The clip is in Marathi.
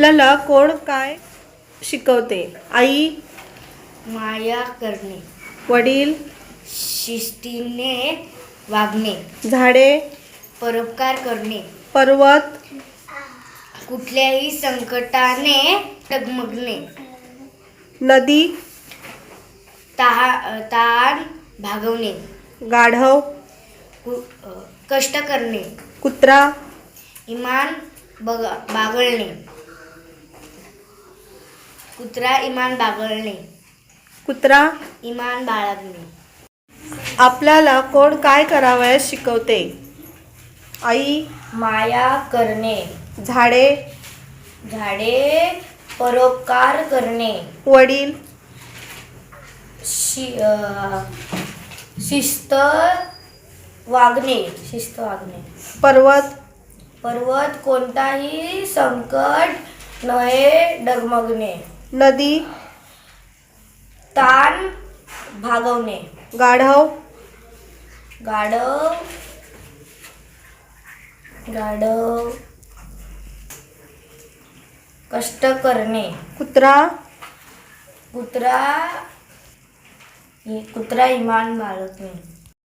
आपल्याला कोण काय शिकवते? आई? माया करणे. वडील? शिस्तीने वागणे. झाडे? परोपकार करणे. पर्वत? कुठल्याही संकटाने डगमगणे. नदी? तहा ताण भागवणे. गाढव? कु- अ, कष्ट करणे. कुत्रा? इमान बग बागळणे. कुत्रा इमान बागळणे. कुत्रा इमान बाळगणे. आपल्याला कोण काय करावयास शिकवते? आई. माया करणे. झाडे. झाडे परोपकार करणे. वडील. शि अ, शिस्त वागणे. शिस्त वागणे. पर्वत. पर्वत कोणताही संकट नये डगमगणे. नदी ताण भागवणे. गाढव गाढव गाढव कष्ट करणे. कुत्रा कुत्रा कुत्रा इमान बाळगणे.